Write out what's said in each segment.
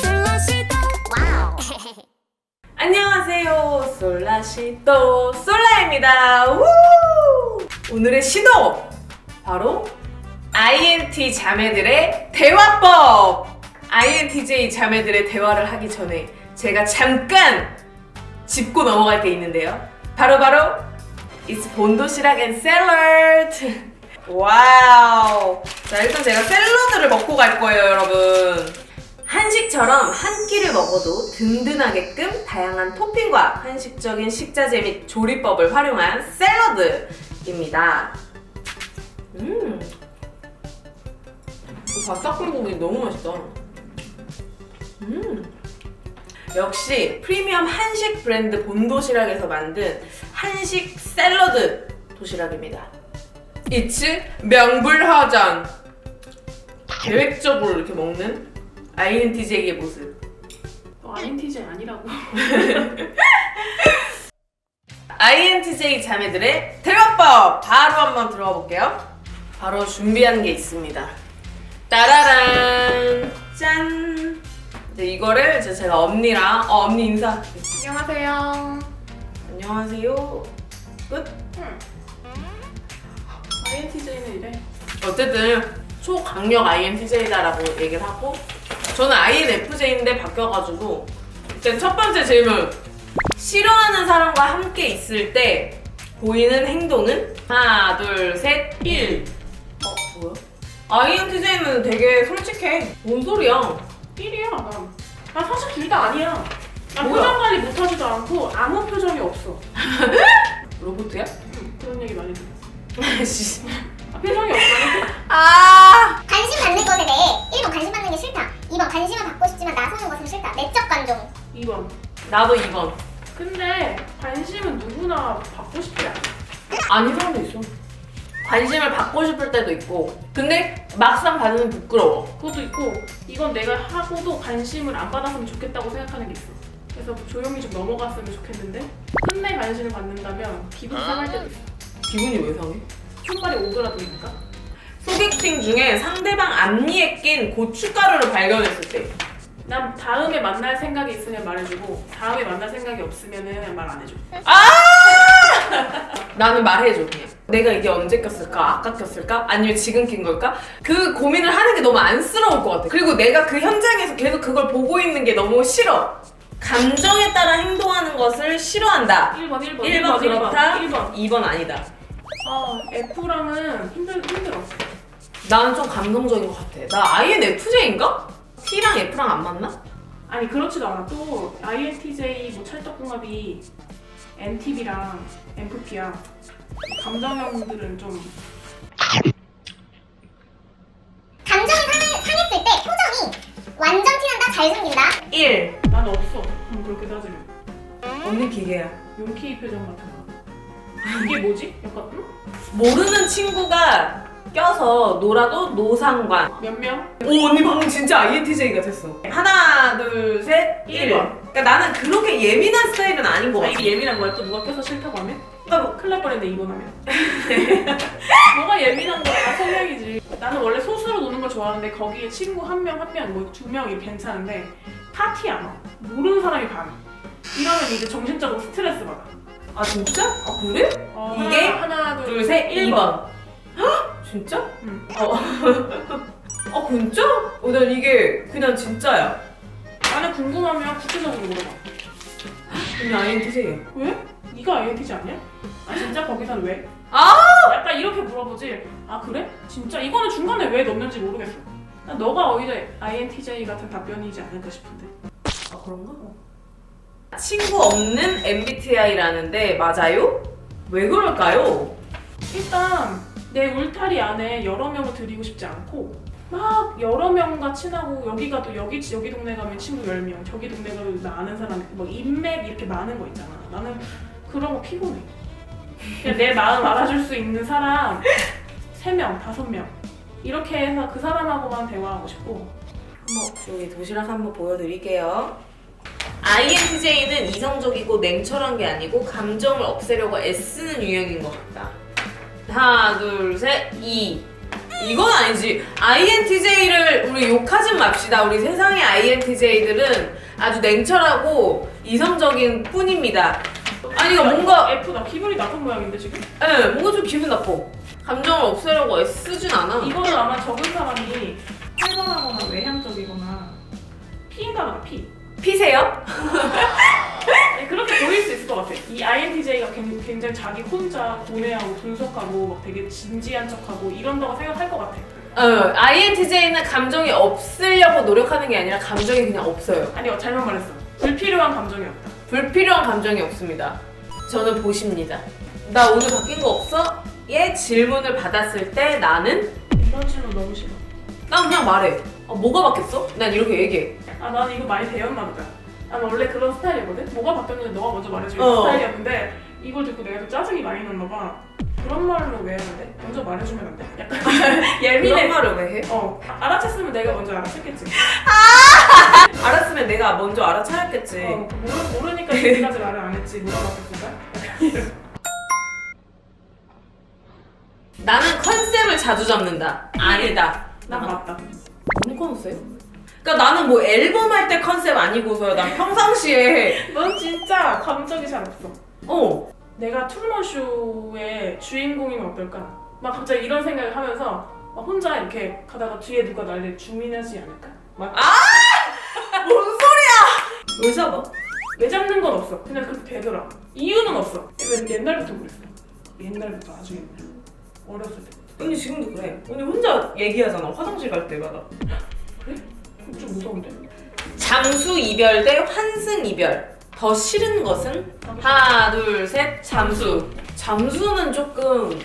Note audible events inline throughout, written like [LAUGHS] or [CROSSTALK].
슬러시도 와우 [LAUGHS] 안녕하세요. 솔라시도 솔라입니다. 우! 오늘의 시도! 바로 INT 자매들의 대화법! INTJ 자매들의 대화를 하기 전에 제가 잠깐 짚고 넘어갈 게 있는데요. 바로바로 It's 본도시락 앤 샐러드! 와우! 자, 일단 제가 샐러드를 먹고 갈 거예요, 여러분. 한식처럼 한 끼를 먹어도 든든하게끔 다양한 토핑과 한식적인 식자재 및 조리법을 활용한 샐러드입니다. 음. 이 바삭 불고기 너무 맛있다. 음. 역시 프리미엄 한식 브랜드 본도시락에서 만든 한식 샐러드 도시락입니다. 이츠 명불허전. 계획적으로 이렇게 먹는 INTJ의 모습. 너 INTJ 아니라고. [LAUGHS] INTJ 자매들의 대화법 바로 한번 들어가 볼게요. 바로 준비한 게 있습니다. 따라란 짠. 이제 이거를 이제 제가 언니랑 어, 언니 인사. 안녕하세요. 안녕하세요. 끝. INTJ는 이래. 어쨌든 초강력 INTJ다라고 얘기를 하고 저는 INFJ인데 바뀌어가지고 일단 첫 번째 질문 싫어하는 사람과 함께 있을 때 보이는 행동은 하나 둘셋 1. 어 뭐야? INTJ는 되게 솔직해. 뭔 소리야? 1이야, 난. 난 사실 둘 다 아니야. 나 뭐야? 표정 관리 못하지도 않고 아무 표정이 없어. [LAUGHS] 로봇이야? 응, 그런 얘기 많이 들 었어. 씨. 아, 표정이 없어. 아 관심 받는 것에 대해 1번 관심 받는 게 싫다 2번 관심을 받고 싶지만 나서는 것은 싫다 내적 관종 2번. 나도 2번. 근데 관심은 누구나 받고 싶지 않아. 아닌 사람도 있어. 관심을 받고 싶을 때도 있고 근데 막상 받으면 부끄러워. 그것도 있고, 이건 내가 하고도 관심을 안 받았으면 좋겠다고 생각하는 게 있어. 그래서 조용히 좀 넘어갔으면 좋겠는데, 끝내 관심을 받는다면 기분이 상할 때도 있어. 기분이 왜 상해? 손발이 오그라드니까. 소개팅 중에 상대방 앞니에 낀 고춧가루를 발견했을 때 난 다음에 만날 생각이 있으면 말해주고 다음에 만날 생각이 없으면은 말 안 해줘. 나는 말해줘 그냥 내가 이게 언제 꼈을까? 아까 꼈을까? 아니면 지금 낀 걸까? 그 고민을 하는 게 너무 안쓰러울 것 같아 그리고 내가 그 현장에서 계속 그걸 보고 있는 게 너무 싫어 감정에 따라 행동하는 것을 싫어한다 1번, 1번, 1번 그렇다 1번. 2번 아니다 아, F랑은 힘들, 힘들어. 나는 좀 감성적인 것 같아 나 INFJ인가? T랑 F랑 안 맞나? 아니 그렇지도 않아. 또 INTJ 뭐 찰떡궁합이 NTV랑 MFP야. 감정형들은 좀 감정이 상해, 상했을 때 표정이 완전 티난다 잘 숨긴다 1 난 없어. 음, 그렇게 따지면 언니 기계야 용케이 표정 같은 거. 이게 뭐지? 약간 응? 모르는 친구가 껴서 놀아도 노상관 몇 명? 오 언니 방금 진짜 INTJ가 됐어 하나 둘 셋 일 1. 번. 그러니까 나는 그렇게 예민한 스타일은 아닌 것 아, 같아 이게 예민한 거야? 또 누가 껴서 싫다고 하면? 그러니까 뭐, 큰일 날 뻔했네 이번 하면 [LAUGHS] 뭐가 예민한 거야 성향이지 나는 원래 소수로 노는 걸 좋아하는데 거기에 친구 한 명 한 명 뭐 두 명 이렇게 괜찮은데 파티 안 와. 모르는 사람이 반 이러면 이제 정신적으로 스트레스 받아 아 진짜? 아 그래? 어, 이게 하나, 하나 둘셋 일 2번 헉? 진짜? 응. 어. [LAUGHS] 아 진짜? 어, 난 이게 그냥 진짜야 나는 궁금하면 구체적으로 물어봐 언니 INTJ야 왜? 네가 INTJ 아니야? 아 진짜 거기선 왜? 아! 약간 이렇게 물어보지 아 그래? 진짜 이거는 중간에 왜 넣는지 모르겠어 난 너가 오히려 INTJ 같은 답변이지 않을까 싶은데 아 그런가? 친구 없는 MBTI라는데 맞아요? 왜 그럴까요? 일단 내 울타리 안에 여러 명을 들이고 싶지 않고 막 여러 명과 친하고 여기 가도 여기 여기 동네 가면 친구 10명 저기 동네 가면 나 아는 사람 막 인맥 이렇게 많은 거 있잖아 나는 그런 거 피곤해 그냥 내 마음 알아줄 수 있는 사람 3명, 5명 이렇게 해서 그 사람하고만 대화하고 싶고 한번 여기 도시락 한번 보여드릴게요. INTJ는 이성적이고 냉철한 게 아니고 감정을 없애려고 애쓰는 유형인 것 같다. 하나, 둘, 셋, 이. 이건 아니지. INTJ를 우리 욕하진 맙시다. 우리 세상의 INTJ들은 아주 냉철하고 이성적인 뿐입니다. 아니 이거 뭔가 F다. 기분이 나쁜 모양인데 지금? 예, 뭔가 좀 기분 나빠. 감정을 없애려고 애쓰진 않아. 이거는 아마 적은 사람이 활발하거나 외향적이거나 P인가 봐, P. 피세요? [LAUGHS] 아니, 그렇게 보일 수 있을 것 같아. 이 INTJ가 굉장히 자기 혼자 고뇌하고 분석하고 막 되게 진지한 척하고 이런다고 생각할 것 같아. 어, INTJ는 감정이 없으려고 노력하는 게 아니라 감정이 그냥 없어요. 아니 어, 잘못 말했어. 불필요한 감정이 없다. 불필요한 감정이 없습니다. 저는 보십니다. 나 오늘 바뀐 거 없어? 예 질문을 받았을 때 나는 이런 질문 너무 싫어. 난 그냥 말해. 아, 뭐가 바뀌었어? 난 이렇게 얘기해. 아 나는 이거 많이 배웠나 보다. 나는 원래 그런 스타일이거든. 뭐가 바뀌었는지 너가 먼저 말해주는 어. 스타일이었는데 이걸 듣고 내가 좀 짜증이 많이 났나 봐. 그런 말로 왜 해야 돼? 먼저 말해주면 안 돼? 약간 이런 [LAUGHS] 예민해. 말을 왜 해? 어 알아챘으면 내가 먼저 알아챘겠지. 알았으면 내가 먼저 알아차렸겠지. 어, 모르, 모르니까 지금까지 말을 안 했지. 뭐가 바뀌었을까? 나는 컨셉을 자주 잡는다. 아니다. 난 맞다. 뭔 컨셉? 그러니까 나는 뭐 앨범 할 때 컨셉 아니고서야 난 평상시에 [LAUGHS] 넌 진짜 감정이 잘 없어. 어 내가 투르먼 쇼의 주인공이면 어떨까? 막 갑자기 이런 생각을 하면서 막 혼자 이렇게 가다가 뒤에 누가 나를 주민하지 않을까? 막뭔 소리야? 왜 잡아? 왜 잡는 건 없어. 그냥 그렇게 되더라. 이유는 없어. 왜 옛날부터 그랬어. 옛날부터 아주 옛날. 어렸을 때. 언니 지금도 그래. 언니 혼자 얘기하잖아. 화장실 갈 때마다. 그래? 좀 무서운데? 잠수 이별 대 환승 이별. 더 싫은 것은 하나 둘 셋 잠수. 잠수는 조금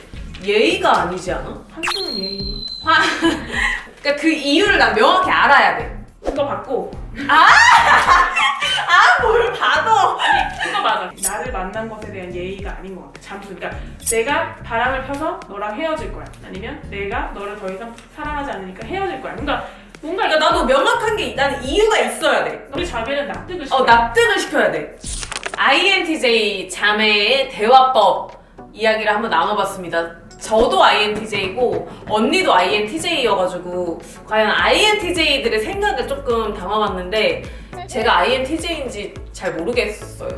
예의가 아니지 않아? 한숨은 예의. 화. [LAUGHS] 그러니까 그 이유를 난 명확히 알아야 돼. 그거 받고 [LAUGHS] 뭘 봐도. 그거 맞아. 나를 만난 것에 대한 예의가 아닌 것 같아. 잠수. 그러니까 내가 바람을 펴서 너랑 헤어질 거야. 아니면 내가 너를 더 이상 사랑하지 않으니까 헤어질 거야. 그러니까 뭔가 그러니까 나도 명확한 게 나는 이유가 있어야 돼. 우리 자매는 납득을 시켜. 어 납득을 시켜야 돼. INTJ 자매의 대화법 이야기를 한번 나눠봤습니다. 저도 INTJ고 언니도 INTJ여가지고 과연 INTJ들의 생각을 조금 담아봤는데 제가 INTJ인지 잘 모르겠어요.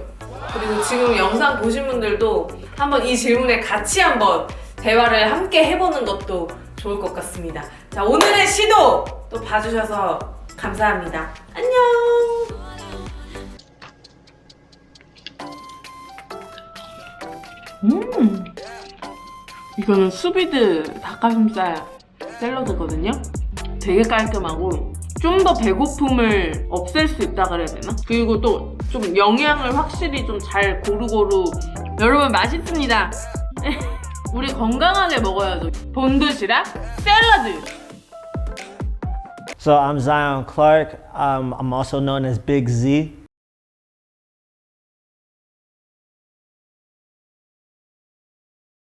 그리고 지금 영상 보신 분들도 한번 이 질문에 같이 한번 대화를 함께 해보는 것도 좋을 것 같습니다. 자 오늘의 시도 또 봐주셔서 감사합니다. 안녕. 음. 이거는 수비드 닭가슴살 샐러드거든요. 되게 깔끔하고 좀 더 배고픔을 없앨 수 있다 그래야 되나? 그리고 또 좀 영양을 확실히 좀 잘 고루고루 여러분 맛있습니다. [LAUGHS] 우리 건강하게 먹어야죠. 본드시락 샐러드. So I'm Zion Clark. Um, I'm also known as Big Z.